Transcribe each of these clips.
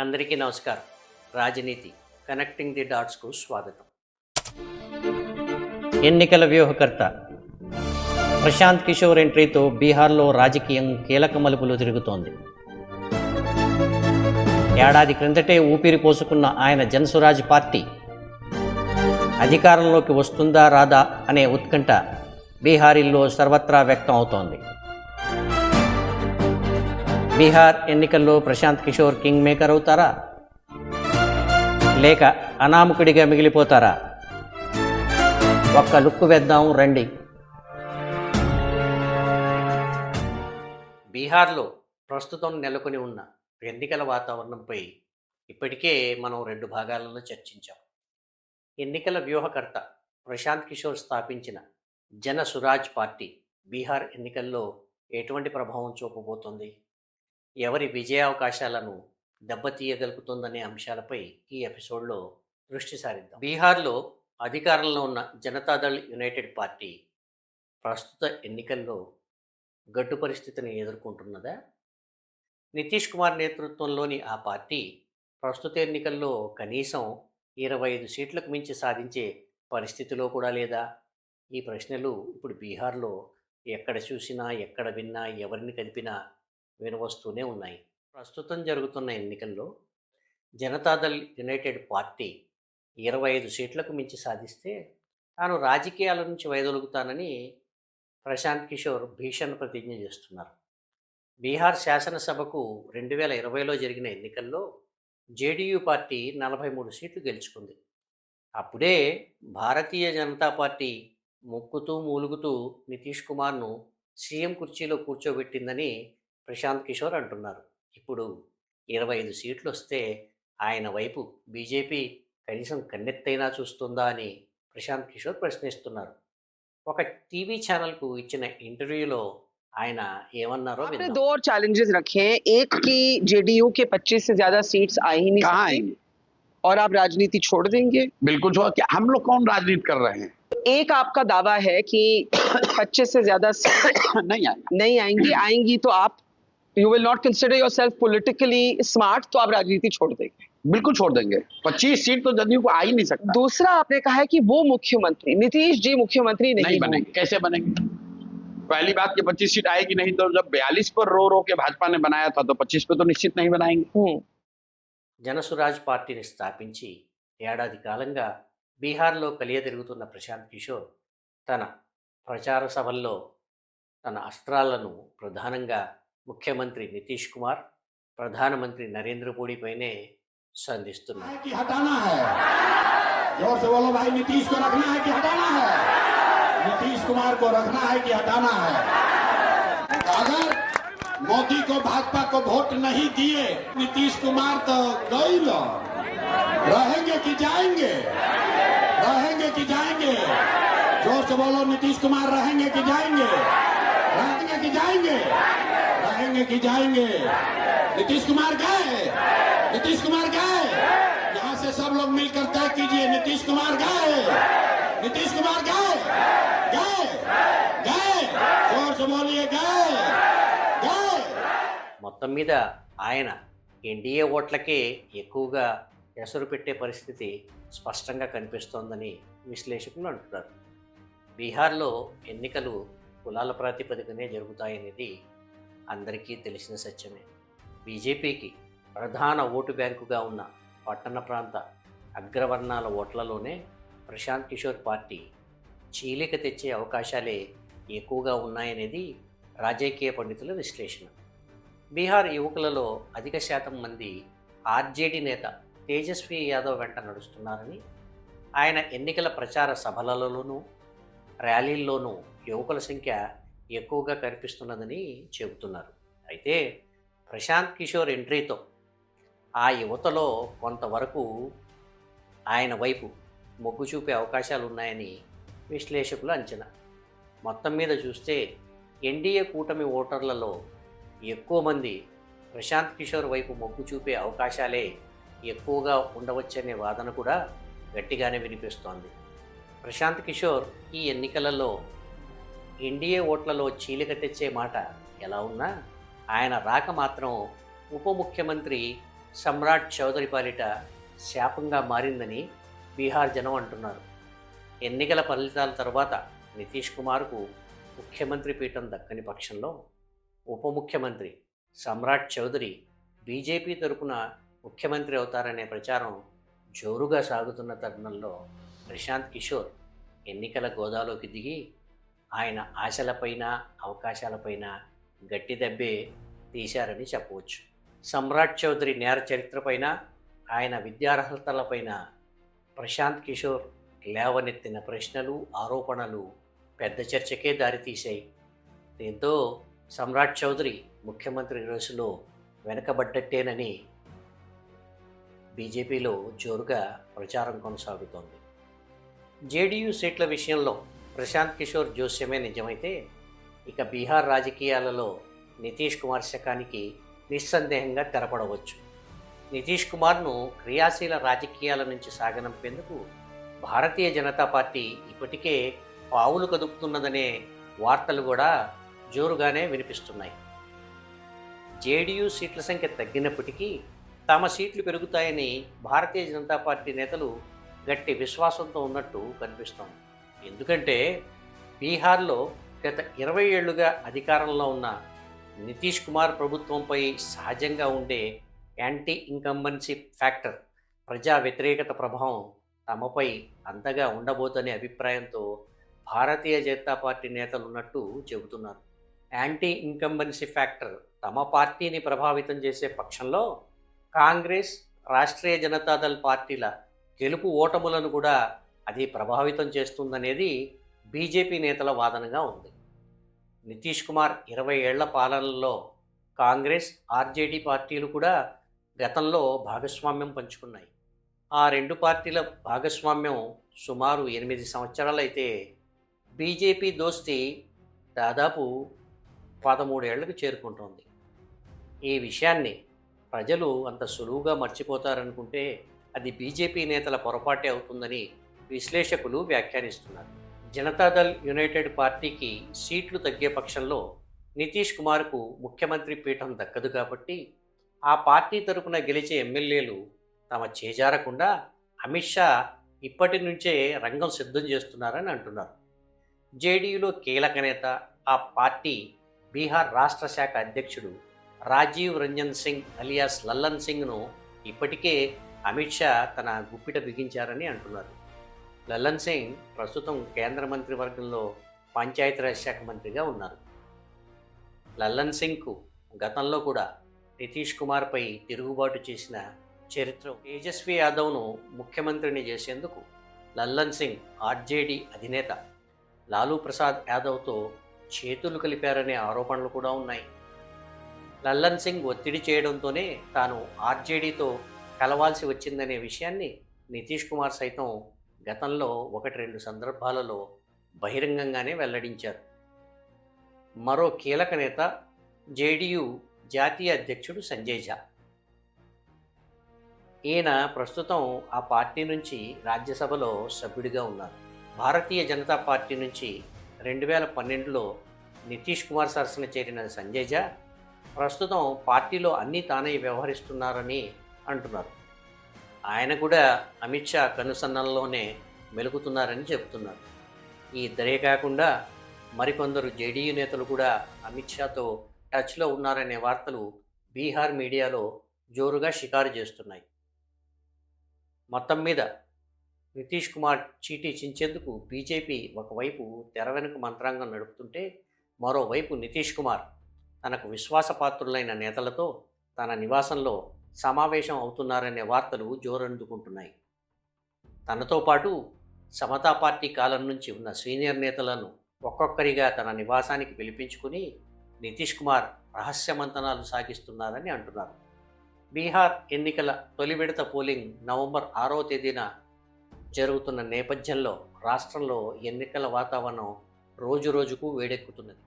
అందరికీ నమస్కారం. రాజనీతి కనెక్టింగ్ ది డాట్స్కు స్వాగతం. ఎన్నికల వ్యూహకర్త ప్రశాంత్ కిషోర్ ఎంట్రీతో బీహార్లో రాజకీయం కీలక మలుపులు తిరుగుతోంది. ఏడాది క్రిందటే ఊపిరి పోసుకున్న ఆయన జనసురాజ్ పార్టీ అధికారంలోకి వస్తుందా రాదా అనే ఉత్కంఠ బీహారీల్లో సర్వత్రా వ్యక్తం అవుతోంది. బీహార్ ఎన్నికల్లో ప్రశాంత్ కిషోర్ కింగ్ మేకర్ అవుతారా? లేక అనామకుడిగా మిగిలిపోతారా? ఒక్క లుక్కు వేద్దాం రండి. బీహార్లో ప్రస్తుతం నెలకొని ఉన్న ఎన్నికల వాతావరణంపై ఇప్పటికే మనం రెండు భాగాలలో చర్చించాం. ఎన్నికల వ్యూహకర్త ప్రశాంత్ కిషోర్ స్థాపించిన జన సురాజ్ పార్టీ బీహార్ ఎన్నికల్లో ఎటువంటి ప్రభావం చూపబోతోంది? ఎవరి విజయావకాశాలను దెబ్బతీయగలుగుతుందనే అంశాలపై ఈ ఎపిసోడ్లో దృష్టి సారిద్దాం. బీహార్లో అధికారంలో ఉన్న జనతాదళ్ యునైటెడ్ పార్టీ ప్రస్తుత ఎన్నికల్లో గడ్డు పరిస్థితిని ఎదుర్కొంటున్నదా? నితీష్ కుమార్ నేతృత్వంలోని ఆ పార్టీ ప్రస్తుత ఎన్నికల్లో కనీసం ఇరవై ఐదు సీట్లకు మించి సాధించే పరిస్థితిలో కూడా లేదా? ఈ ప్రశ్నలు ఇప్పుడు బీహార్లో ఎక్కడ చూసినా ఎక్కడ విన్నా ఎవరిని కదిపినా వినవస్తూనే ఉన్నాయి. ప్రస్తుతం జరుగుతున్న ఎన్నికల్లో జనతాదళ్ యునైటెడ్ పార్టీ ఇరవై ఐదు సీట్లకు మించి సాధిస్తే తాను రాజకీయాల నుంచి వైదొలుగుతానని ప్రశాంత్ కిషోర్ భీషణ ప్రతిజ్ఞ చేస్తున్నారు. బీహార్ శాసనసభకు రెండు వేల ఇరవైలో జరిగిన ఎన్నికల్లో జేడీయూ పార్టీ నలభై మూడు సీట్లు గెలుచుకుంది. అప్పుడే భారతీయ జనతా పార్టీ మొక్కుతూ మూలుగుతూ నితీష్ కుమార్ను సీఎం కుర్చీలో కూర్చోబెట్టిందని ప్రశాంత్ కిషోర్ అంటున్నారు ఇప్పుడు ఇరవై ఐదు సీట్లు వస్తే ఆయన వైపు బీజేపీ కనీసం కన్నెత్తైనా చూస్తుందా అని ప్రశాంత్ కిషోర్ ప్రశ్నిస్తున్నారు ఒక టీవీ ఛానల్కు ఇచ్చిన ఇంటర్వ్యూలో ఆయన ఏమన్నారో आपने విందాం दो और चैलेंजेस रखे हैं एक की जेडीयू के 25 से ज्यादा सीट्स आ ही नहीं कहाँ सकती आएंगे और आप राजनीति छोड़ देंगे बिल्कुल छोड़ क्या हम लोग कौन राजनीति कर रहे हैं एक आपका दावा है कि 25 से ज्यादा सीट नहीं आएंगे नहीं आएंगी आएंगी तो आप You will not consider yourself politically smart तो आप राजनीति छोड़ देंगे बिल्कुल छोड़ देंगे 25 सीट तो जदयू को आ ही नहीं सकता दूसरा आपने कहा है कि वो मुख्यमंत्री नीतीश जी मुख्यमंत्री नहीं, नहीं होंगे। बनेंगे कैसे बनेंगे पहली बात कि 25 सीट आएगी नहीं तो जब 42 पर रो रो के भाजपा ने बनाया था तो 25 पे तो निश्चित नहीं बनाएंगे हम्म జనసురాజ్ పార్టీని స్థాపించి ఏడాది కాలంగా బీహార్లో కలియతిరుగుతున్న ప్రశాంత్ కిషోర్ తన ప్రచార సభల్లో తన అస్త్రాలను ప్రధానంగా ముఖ్యమంత్రి నితీష్ కుమార్ ప్రధానమంత్రి నరేంద్ర మోడీపైనే సంధిస్తున్నారు कि हटाना है जोर से बोलो भाई नीतीश को रखना है कि हटाना है नीतीश कुमार को रखना है कि हटाना है अगर मोदी को भाजपा को वोट नहीं दिए नीतीश कुमार तो गई लो रहेंगे कि जाएंगे रहेंगे कि जाएंगे जोर से बोलो नीतीश कुमार रहेंगे कि जाएंगे रहेंगे कि जाएंगे रहेंगे कि जाएंगे नीतीश कुमार गए नीतीश कुमार गए यहाँ से सब लोग मिलकर तय कीजिए नीतीश कुमार गए नीतीश कुमार गए गए गए जोर से बोलिए गए गए మొత్తం మీద ఆయన ఎన్డీఏ ఓట్లకే ఎక్కువగా ఎసరు పెట్టే పరిస్థితి స్పష్టంగా కనిపిస్తోందని విశ్లేషకులు అంటున్నారు బీహార్లో ఎన్నికలు కులాల ప్రాతిపదికనే జరుగుతాయనేది అందరికీ తెలిసిన సత్యమే. బీజేపీకి ప్రధాన ఓటు బ్యాంకుగా ఉన్న పట్టణ ప్రాంత అగ్రవర్ణాల ఓట్లలోనే ప్రశాంత్ కిషోర్ పార్టీ చీలిక తెచ్చే అవకాశాలే ఎక్కువగా ఉన్నాయనేది రాజకీయ పండితుల విశ్లేషణ. బీహార్ యువకులలో అధిక శాతం మంది ఆర్జేడీ నేత తేజస్వి యాదవ్ వెంట నడుస్తున్నారని ఆయన ఎన్నికల ప్రచార సభలలోనూ ర్యాలీల్లోనూ యువకుల సంఖ్య ఎక్కువగా కనిపిస్తున్నదని చెబుతున్నారు. అయితే ప్రశాంత్ కిషోర్ ఎంట్రీతో ఆ యువతలో కొంతవరకు ఆయన వైపు మొగ్గు చూపే అవకాశాలు ఉన్నాయని విశ్లేషకులు అంచనా. మొత్తం మీద చూస్తే ఎన్డీఏ కూటమి ఓటర్లలో ఎక్కువ మంది ప్రశాంత్ కిషోర్ వైపు మొగ్గు చూపే అవకాశాలే ఎక్కువగా ఉండవచ్చనే వాదన కూడా గట్టిగానే వినిపిస్తోంది. ప్రశాంత్ కిషోర్ ఈ ఎన్నికలలో ఎన్డీఏ ఓట్లలో చీలిక తెచ్చే మాట ఎలా ఉన్నా ఆయన రాక మాత్రం ఉప ముఖ్యమంత్రి సమ్రాట్ చౌదరి పాలిట శాపంగా మారిందని బీహార్ జనం అంటున్నారు. ఎన్నికల ఫలితాల తర్వాత నితీష్ కుమార్కు ముఖ్యమంత్రి పీఠం దక్కని పక్షంలో ఉప ముఖ్యమంత్రి సమ్రాట్ చౌదరి బీజేపీ తరపున ముఖ్యమంత్రి అవుతారనే ప్రచారం జోరుగా సాగుతున్న తరుణంలో ప్రశాంత్ కిషోర్ ఎన్నికల గోదాలోకి దిగి ఆయన ఆశలపైన అవకాశాలపైన గట్టి దెబ్బే తీశారని చెప్పవచ్చు. సమ్రాట్ చౌదరి నేర చరిత్రపైన ఆయన విద్యార్హతలపైన ప్రశాంత్ కిషోర్ లేవనెత్తిన ప్రశ్నలు ఆరోపణలు పెద్ద చర్చకే దారితీశాయి. దీంతో సమ్రాట్ చౌదరి ముఖ్యమంత్రి రేసులో వెనకబడ్డట్టేనని బీజేపీలో జోరుగా ప్రచారం కొనసాగుతోంది. జేడీయూ సీట్ల విషయంలో ప్రశాంత్ కిషోర్ జోస్యమే నిజమైతే ఇక బీహార్ రాజకీయాలలో నితీష్ కుమార్ శకానికి నిస్సందేహంగా తెరపడవచ్చు. నితీష్ కుమార్ను క్రియాశీల రాజకీయాల నుంచి సాగనంపేందుకు భారతీయ జనతా పార్టీ ఇప్పటికే పావులు కదుపుతున్నదనే వార్తలు కూడా జోరుగానే వినిపిస్తున్నాయి. జేడీయూ సీట్ల సంఖ్య తగ్గినప్పటికీ తమ సీట్లు పెరుగుతాయని భారతీయ జనతా పార్టీ నేతలు గట్టి విశ్వాసంతో ఉన్నట్టు కనిపిస్తోంది. ఎందుకంటే బీహార్లో గత ఇరవై ఏళ్ళుగా అధికారంలో ఉన్న నితీష్ కుమార్ ప్రభుత్వంపై సహజంగా ఉండే యాంటీ ఇన్కంబెన్సీ ఫ్యాక్టర్ ప్రజా వ్యతిరేకత ప్రభావం తమపై అంతగా ఉండబోదనే అభిప్రాయంతో భారతీయ జనతా పార్టీ నేతలు ఉన్నట్టు చెబుతున్నారు. యాంటీ ఇన్కంబెన్సీ ఫ్యాక్టర్ తమ పార్టీని ప్రభావితం చేసే పక్షంలో కాంగ్రెస్ రాష్ట్రీయ జనతాదళ్ పార్టీల గెలుపు ఓటములను కూడా అది ప్రభావితం చేస్తుందనేది బీజేపీ నేతల వాదనగా ఉంది. నితీష్ కుమార్ ఇరవై ఏళ్ళ పాలనలో కాంగ్రెస్ ఆర్జేడీ పార్టీలు కూడా గతంలో భాగస్వామ్యం పంచుకున్నాయి. ఆ రెండు పార్టీల భాగస్వామ్యం సుమారు ఎనిమిది సంవత్సరాలైతే బీజేపీ దోస్తి దాదాపు పదమూడేళ్ళకు చేరుకుంటోంది. ఈ విషయాన్ని ప్రజలు అంత సులువుగా మర్చిపోతారనుకుంటే అది బీజేపీ నేతల పొరపాటే అవుతుందని విశ్లేషకులు వ్యాఖ్యానిస్తున్నారు. జనతాదళ్ యునైటెడ్ పార్టీకి సీట్లు తగ్గే పక్షంలో నితీష్ కుమార్కు ముఖ్యమంత్రి పీఠం దక్కదు కాబట్టి ఆ పార్టీ తరపున గెలిచే ఎమ్మెల్యేలు తమ చేజారకుండా అమిత్ షా ఇప్పటి నుంచే రంగం సిద్ధం చేస్తున్నారని అంటున్నారు. జేడీయూలో కీలక నేత ఆ పార్టీ బీహార్ రాష్ట్ర శాఖ అధ్యక్షుడు రాజీవ్ రంజన్ సింగ్ అలియాస్ లల్లన్ సింగ్ను ఇప్పటికే అమిత్ షా తన గుప్పిట బిగించారని అంటున్నారు. లల్లన్ సింగ్ ప్రస్తుతం కేంద్ర మంత్రివర్గంలో పంచాయతీరాజ్ శాఖ మంత్రిగా ఉన్నారు. లల్లన్ సింగ్కు గతంలో కూడా నితీష్ కుమార్పై తిరుగుబాటు చేసిన చరిత్ర తేజస్వి యాదవ్ను ముఖ్యమంత్రిని చేసేందుకు లల్లన్ సింగ్ ఆర్జేడీ అధినేత. లాలూ ప్రసాద్ యాదవ్తో చేతులు కలిపారనే ఆరోపణలు కూడా ఉన్నాయి. లల్లన్ సింగ్ ఒత్తిడి చేయడంతోనే తాను ఆర్జేడీతో కలవాల్సి వచ్చిందనే విషయాన్ని నితీష్ కుమార్ సైతం గతంలో ఒకటి రెండు సందర్భాలలో బహిరంగంగానే వెల్లడించారు. మరో కీలక నేత జేడీయూ జాతీయ అధ్యక్షుడు సంజయ్ ఝా ఈయన ప్రస్తుతం ఆ పార్టీ నుంచి రాజ్యసభలో సభ్యుడిగా ఉన్నారు. భారతీయ జనతా పార్టీ నుంచి రెండు వేల పన్నెండులో నితీష్ కుమార్ సరసన చేరిన సంజయ్ ఝా ప్రస్తుతం పార్టీలో అన్నీ తానే వ్యవహరిస్తున్నారని అంటున్నారు. ఆయన కూడా అమిత్ షా కనుసన్నల్లోనే మెలుగుతున్నారని చెబుతున్నారు. ఈ ఇద్దరే కాకుండా మరికొందరు జేడీయూ నేతలు కూడా అమిత్ షాతో టచ్లో ఉన్నారనే వార్తలు బీహార్ మీడియాలో జోరుగా షికారు చేస్తున్నాయి. మొత్తం మీద నితీష్ కుమార్ చీటీ చించేందుకు బీజేపీ ఒకవైపు తెర వెనుక మంత్రాంగం నడుపుతుంటే మరోవైపు నితీష్ కుమార్ తనకు విశ్వాసపాత్రులైన నేతలతో తన నివాసంలో సమావేశం అవుతున్నారనే వార్తలు జోరందుకుంటున్నాయి. తనతో పాటు సమతా పార్టీ కాలం నుంచి ఉన్న సీనియర్ నేతలను ఒక్కొక్కరిగా తన నివాసానికి పిలిపించుకుని నితీష్ కుమార్ రహస్య మంతనాలు సాగిస్తున్నారని అంటున్నారు. బీహార్ ఎన్నికల తొలి విడత పోలింగ్ నవంబర్ ఆరో తేదీన జరుగుతున్న నేపథ్యంలో రాష్ట్రంలో ఎన్నికల వాతావరణం రోజు రోజుకు వేడెక్కుతున్నది.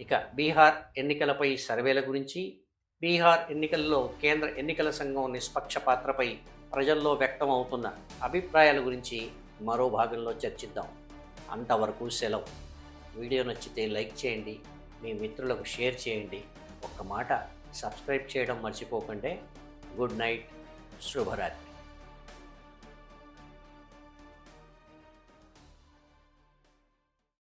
ఇక బీహార్ ఎన్నికలపై సర్వేల గురించి బీహార్ ఎన్నికల్లో కేంద్ర ఎన్నికల సంఘం నిష్పక్ష పాత్రపై ప్రజల్లో వ్యక్తం అవుతున్న అభిప్రాయాల గురించి మరో భాగంలో చర్చిద్దాం. అంతవరకు సెలవు. వీడియో నచ్చితే లైక్ చేయండి మీ మిత్రులకు షేర్ చేయండి. ఒక్క మాట సబ్స్క్రైబ్ చేయడం మర్చిపోకండి. Good night. శుభరాత్రి.